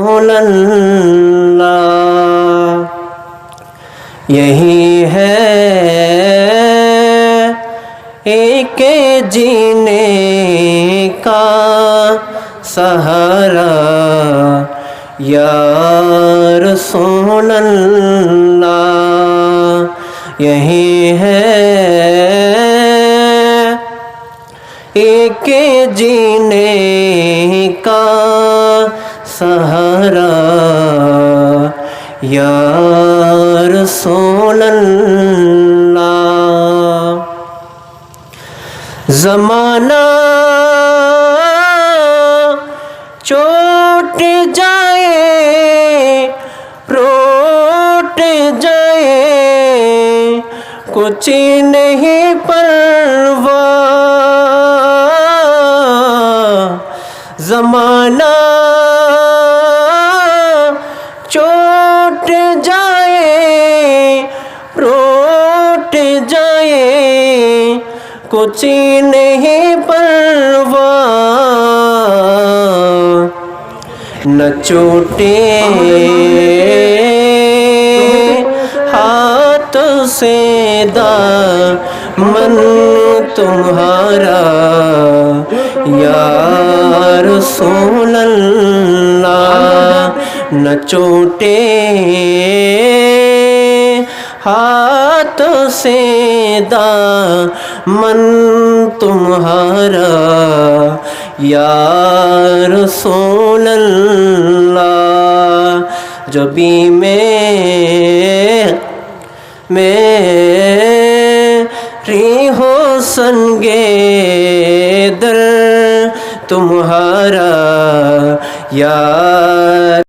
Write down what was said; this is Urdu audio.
رسول اللہ۔ یہی ہے ایک جینے کا سہارا۔ یا رسول اللہ۔ یہی ہے ایک جینے سہارا۔ یا رسول اللہ۔ زمانہ چوٹ جائے روٹ جائے۔ کچھ نہیں پرواہ۔ زمانہ کچھ نہیں پرواہ نہ چوٹے ہاتھ سے دامن تمہارا۔ یا رسول اللہ نہ چوٹے ہاتھ سے دامن تمہارا۔ یا رسول اللہ جو بھی میں میری ہو سنگے در تمہارا۔ یا